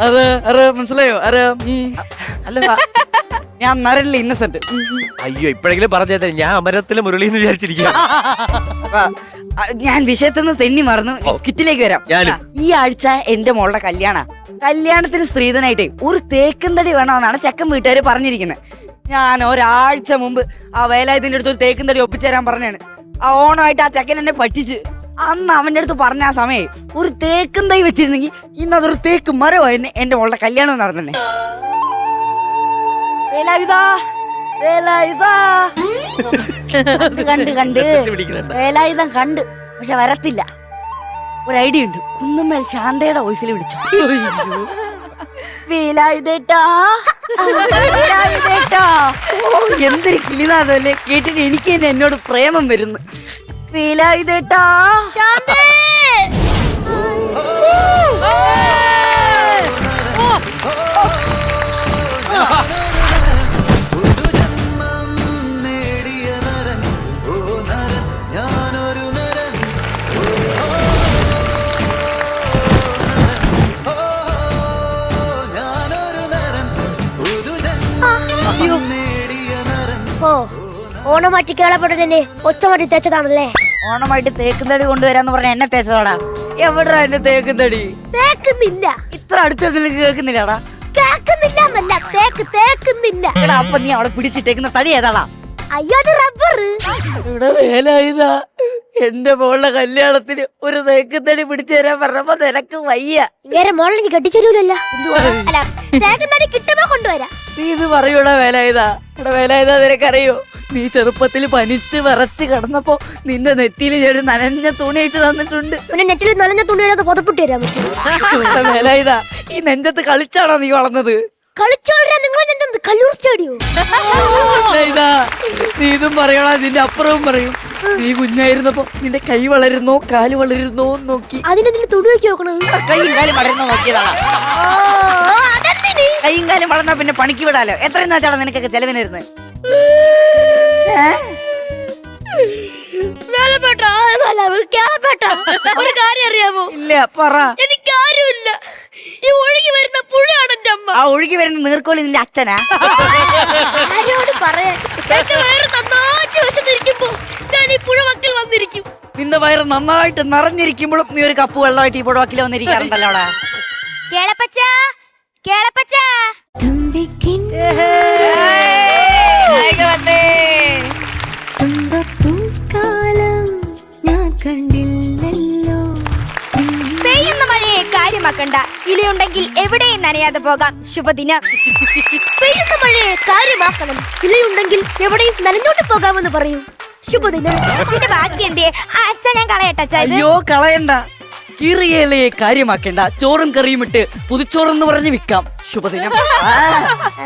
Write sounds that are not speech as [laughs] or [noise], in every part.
അത് അത് മനസ്സിലായോ? ഉം. അല്ല. ഞാൻ നരല്ല ഇന്നസെന്റ് അയ്യോ ഇപ്പോഴെങ്കിലും പറഞ്ഞേ ഞാൻ അമരത്തിലെ മുരളി എന്ന് വിചാരിച്ചിരിക്കുക ഞാൻ വിഷയത്തിൽ നിന്ന് തെന്നി മറന്നു. സ്കിറ്റിലേക്ക് വരാം. ഈ ആഴ്ച എന്റെ മോളുടെ കല്യാണ. കല്യാണത്തിന് സ്ത്രീധനായിട്ടേ ഒരു തേക്കും തടി വേണമെന്നാണ് ചെക്കൻ വീട്ടുകാർ പറഞ്ഞിരിക്കുന്നത് ഞാൻ ഒരാഴ്ച മുമ്പ് ആ വേലായതിന്റെ അടുത്ത് ഒരു തേക്കും തടി ഒപ്പിച്ചു തരാൻ പറഞ്ഞാണ്. ആ ഓണമായിട്ട് ആ ചെക്കൻ എന്നെ പറ്റിച്ച്. അന്ന് അവന്റെ അടുത്ത് പറഞ്ഞ ആ സമയം ഒരു തേക്കും തൈ വെച്ചിരുന്നെങ്കിൽ ഇന്ന് അതൊരു തേക്ക് മരമായിരുന്നു എന്റെ മോളുടെ കല്യാണം നടന്നെ കണ്ട് കണ്ട്. വേലായുധം കണ്ട് പക്ഷെ വരത്തില്ല. ഒരു ഐഡിയ ഉണ്ട്. കുന്നുമ്മേൽ ശാന്തയുടെ വോയിസിൽ വിളിച്ചു. വേലായുധേട്ടാ വേലായുധേട്ടാ. എന്തൊരു കിളിനാഥല്ലേ കേട്ടിട്ട് എനിക്ക് തന്നെ എന്നോട് പ്രേമം വരുന്നു. വേലായുധേട്ടാ ഓ ഓണമാറ്റി കേളപ്പെട്ടതിനെ ഒച്ചമാറ്റി തേച്ചതാണല്ലേ? ഓണമായിട്ട് തേക്കുന്നടി കൊണ്ടുവരാന്ന് പറഞ്ഞ എന്നെ തേച്ചതോടാ. എവിടാ എന്നെ തേക്കും തടി തേക്കുന്നില്ല. ഇത്ര അടുത്ത് നിനക്ക് കേൾക്കുന്നില്ലടാ കേക്കുന്നില്ല എന്നല്ല തേക്ക് തേക്കുന്നില്ല. എടാ അപ്പൊ നീ അവിടെ പിടിച്ചിട്ടേക്കുന്ന തടി ഏതാടാ? അയ്യോ അത് റബ്ബർ. ഇവിടെ വേലായുധ എന്റെ മോളുടെ കല്യാണത്തിന് ഒരു തേക്കുന്നടി പിടിച്ചു തരാൻ പറഞ്ഞപ്പോ നിനക്ക് വയ്യ. വേറെ മോളിലേക്ക് കെട്ടിച്ചേരൂലല്ലോ. അല്ല തേക്കുന്നടി കിട്ടുമ്പോ കൊണ്ടുവരാം. നീ ഇത് പറയൂടാ വേലായുധ എടാ വേലായുധ നിനക്കറിയോ? നീ ചെറുപ്പത്തിൽ പനിച്ച് വിറച്ച് കിടന്നപ്പോ നിന്റെ നെറ്റിയിൽ ഞാൻ ഒരു നനഞ്ഞ തുണിയിട്ട് തന്നിട്ടുണ്ട്. പിന്നെ നെറ്റിൽ നനഞ്ഞ തുണി പുതപ്പിട്ട് തരാൻ പറ്റും. വില ഇതാ ഈ നെഞ്ചത്ത് കളിച്ചാണോ നീ വളർന്നത്? കളിച്ചോളരാ നിങ്ങൾ എന്തെന്ത് കല്ലൂർ സ്റ്റേഡിയോ? ഇതാ നീ ഇതും പറയണ നിന്റെ അപ്പുറവും പറയും. നീ കുഞ്ഞായിരുന്നപ്പോ നിന്റെ കൈ വളരുന്നോ കാൽ വളരുന്നോ എന്ന് നോക്കി. അതിനെന്തിന് തുണി വെച്ച് നോക്കണത് കൈയും കാലും വളരുന്നോ നോക്കിയതാ. അതെന്തിന്? കൈയും കാലും വളർന്നാ പിന്നെ പണിക്ക് വിടാലോ? എത്രയും ചേട്ടാ നിനക്കൊക്കെ ചെലവിനിരുന്നത് വേലപ്പെട്ട കേളപ്പെട്ട? ഒരു കാര്യം അറിയാമോ? ഇല്ല പറ. എനിക്ക് ആരുമില്ല ഈ ഒഴുകി വരുന്ന പുഴയാണ് എന്റെ അമ്മ. ആ ഒഴുകി വരുന്ന നീർക്കോലി നിന്റെ അച്ഛനാ? ആരോട് പറയാൻ? എന്റെ വയറ് നന്നാച്ച് വിശന്നിരിക്കുമ്പോ ഞാൻ ഈ പുഴ വക്കിൽ വന്നിരിക്കും. നിന്റെ വയറ് നന്നായിട്ട് നിറഞ്ഞിരിക്കുമ്പോഴും നീ ഒരു കപ്പ് വെള്ളമായിട്ട് ഈ പുഴ വക്കിൽ വന്നിരിക്കാറുണ്ടല്ലോടാ കേളപ്പച്ച? കേളപ്പച്ച? കാര്യമാക്കണ്ട ഇലയുണ്ടെങ്കിൽ എവിടെയും നനയാതെ പോകാം. ശുഭദിനം. പെയ്യുന്ന മഴയെ കാര്യമാക്കണം. ഇലയുണ്ടെങ്കിൽ എവിടെയും നനഞ്ഞോട്ട് പോകാമെന്ന് പറയൂ. ശുഭദിനം. ഇതിന്റെ ബാക്കി എന്തേ അച്ഛ ഞാൻ കളയട്ടെ അയ്യോ കളയണ്ട. കീറിയലയെ കാര്യമാക്കേണ്ട. ചോറും കറിയും ഇട്ട് പുതുച്ചോറെന്ന് പറഞ്ഞ് വിൽക്കാം. ശുഭദിനം.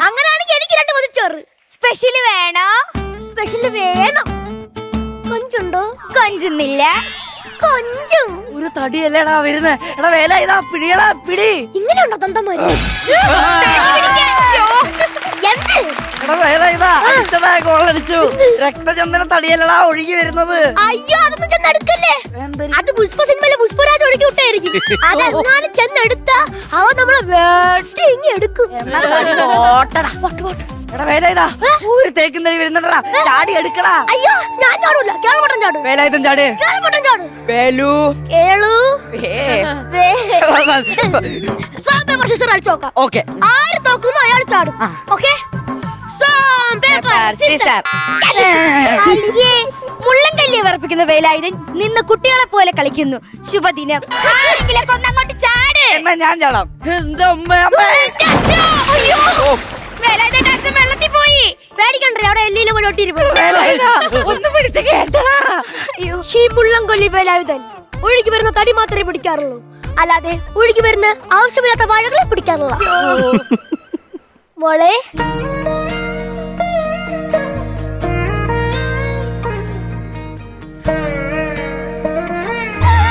അങ്ങനെയാണെങ്കിൽ എനിക്ക് രണ്ട് പുതുച്ചോറ്. സ്പെഷ്യൽ വേണോ? സ്പെഷ്യൽ വേണം. കൊഞ്ചുണ്ടോ? കൊഞ്ചുന്നില്ല. കൊഞ്ചും. ഒരു തടിയല്ലേടാ വരുന്നേ. എടാ വേല ഇതാ പിടിയടാ പിടി. ഇങ്ങനെയുണ്ടോ തന്തമാര് എന്ത്? എടാ വേല ഇതാ. അടിച്ചതാ ഗോളടിച്ചു രക്തചന്ദന തടിയല്ലടാ ഒഴുകി വരുന്നത്. അയ്യോ അതൊന്നും ചെന്നെടുക്കല്ലേ? അത് പുഷ്പ സിനിമയിലെ പുഷ്പരാജ് ഒഴുകി വിട്ടായിരിക്കും അതെങ്ങാനും ചെന്നെടുത്ത അവൻ നമ്മളെ വെട്ടി ഇങ്ങി എടുക്കും. എന്നാ തടി പോട്ടടാ. എടാ വേല ഇതാ ഒരു തേക്കും തടി വരുന്നുണ്ടടാ. ചാടി എടുക്കടാ. അയ്യോ ഞാൻ ചാടൂല. കേൾപട്ടം ചാടും. വേലായുധം ചാട്. കേൾപട്ടം ചാടും. വേലു. കേളു. വേ. സോം പേപ്പർ സിസർ അടിച്ചു നോക്കാം. ഓക്കെ. ആര് തോക്കുന്നു അയാൾ ചാടും. ഓക്കെ? സോം പേപ്പർ സിസർ അയ്യേ മുള്ളൻകല്ലിയെ വിറപ്പിക്കുന്ന വേലായുധൻ നിന്ന് കുട്ടികളെ പോലെ കളിക്കുന്നു. ശുഭദിനം. ആരെങ്കിലൊക്കെ ചാട്. എന്നാ ഞാൻ ചാടാം. എന്താ അയ്യോ. വെള്ളത്തിൽ പോയി. പേടിക്കണ്ടേ അവിടെ എല്ലിയിലും. ഒന്ന് പിടിച്ച് കേട്ടടാ. ഈ മുള്ളൻകൊല്ലി വേലായുധൻ ഒഴുകി വരുന്ന തടി മാത്രമേ പിടിക്കാറുള്ളൂ. അല്ലാതെ ഒഴുകി വരുന്ന ആവശ്യമില്ലാത്ത വാഴകളെ പിടിക്കാറില്ല. മോളെ.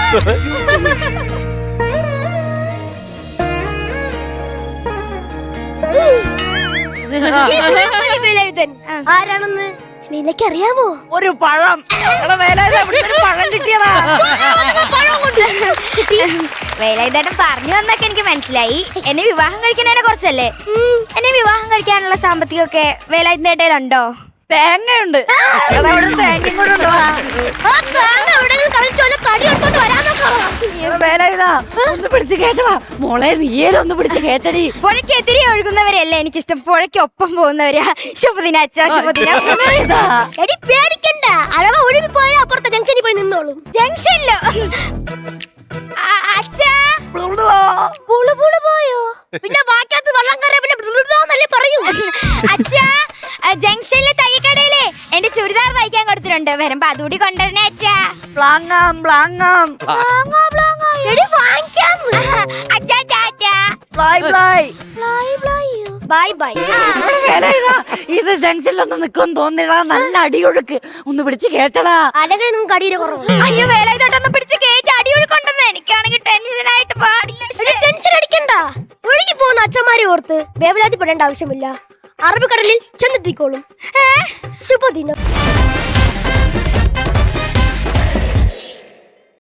ഈ [laughs] മുള്ളൻകൊല്ലി വേലായുധൻ ആരാണെന്ന് നിനക്കറിയാമോ ഒരു പഴം. പഴം കിട്ടിയടാ പഴം കൊണ്ട് കിട്ടി. വേലായുധേട്ടൻ പറഞ്ഞു വന്നൊക്കെ എനിക്ക് മനസ്സിലായി. എന്നെ വിവാഹം കഴിക്കുന്നതിനെ കുറച്ചല്ലേ? എന്നെ വിവാഹം കഴിക്കാനുള്ള സാമ്പത്തികമൊക്കെ വേലായുധേട്ടയിലുണ്ടോ തേങ്ങയുണ്ട്. എടാ, അവിടെ തേങ്ങയും കൂടെ ഉണ്ടോ? വേല ഇതാ ഒന്ന് പിടിച്ച് കേട്ടവാ മോളെ നീയേലും ഒന്ന് പിടിച്ച് കേട്ടടി. പുഴയ്ക്കെതിരെ ഒഴുകുന്നവരെയല്ല എനിക്കിഷ്ടം. പുഴയ്ക്ക് ഒപ്പം പോകുന്നവരാ. ശുഭദിന അച്ഛ ശുഭദിന. എടി പേടിക്കണ്ട. അഥവാ ഒഴുകി പോയാൽ അപ്പുറത്തെ ജംഗ്ഷനിൽ പോയി നിന്നോളും. ജംഗ്ഷനിലോ? അച്ഛാ. പോയോ? പിന്നെ ബാക്കിയകത്ത് വെള്ളം കയറിയ പിന്നെ പറയൂ. അച്ഛാ ജംഗ്ഷനിലെ തയ്യക്കടയിലെ എന്റെ ചുരിദാർ തയ്ക്കാൻ കൊടുത്തിട്ടുണ്ട്. വരുമ്പോ അതുകൂടി കൊണ്ടുവരണേ അച്ഛാ. പ്ലാങ്ങാം പ്ലാങ്ങാം. ബ്ലാങ്ങാ, ബ്ലാങ്ങാ. എടി വാങ്ങിക്കാന്ന്. അച്ഛാ ta-ta bye fly bye bye. Bye ഇതാ. ഇത് ജംഗ്ഷനിലൊന്ന് നിൽക്കും തോന്നിടാ നല്ല അടിയൊഴുക്ക്. ഒന്ന് പിടിച്ച് കേട്ടടാ അല്ലെങ്കിൽ നിങ്ങൾക്ക് അടിയുടെ കുറവ്. അയ്യോ വേല ഇതോട്ടൊന്ന് പിടിച്ച് കേറ്റ് അടിയൊഴുക്കുണ്ടെന്ന് എനിക്കാണെങ്കിൽ ടെൻഷനായിട്ട് പാടില്ല. ടെൻഷൻ അടിക്കണ്ട. ഒഴുകി പോകുന്ന അച്ഛന്മാരെ ഓർത്ത് വേവലാതിപ്പെടേണ്ട ആവശ്യമില്ല. അറബിക്കടലിൽ ചെന്നെത്തിക്കോളും. ശുഭദിനം.